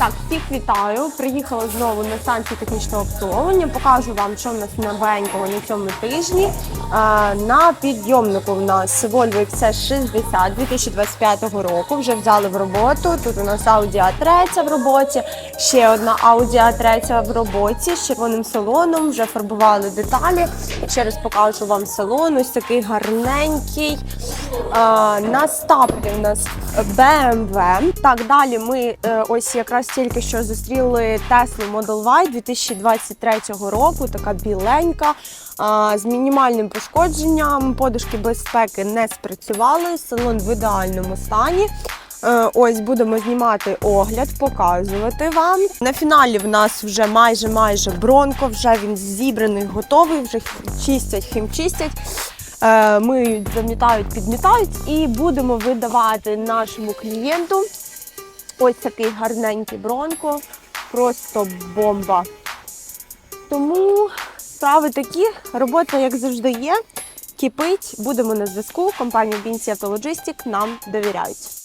Так, всіх вітаю. Приїхала знову на станцію технічного обслуговування. Покажу вам, що в нас новенького на цьому тижні. На підйомнику в нас Volvo XC60 2025 року. Вже взяли в роботу. Тут у нас Audi A3 в роботі, ще одна Audi A3 в роботі з червоним салоном. Вже фарбували деталі. Ще раз покажу вам салон. Ось такий гарненький. На стапі у нас BMW. Так, далі ми е, ось якраз тільки що зустріли Tesla Model Y 2023 року, така біленька, з мінімальним пошкодженням. Подушки безпеки не спрацювали, салон в ідеальному стані. Е, Ось будемо знімати огляд, показувати вам. На фіналі в нас вже майже майже бронко, вже він зібраний, готовий, вже чистять, хімчистять. Е, Миють, замітають, підмітають і будемо видавати нашому клієнту ось такий гарненький бронко. Просто бомба. Тому справи такі, робота, як завжди, є. Кипить, будемо на зв'язку. Компанія BNC Autologistic нам довіряють.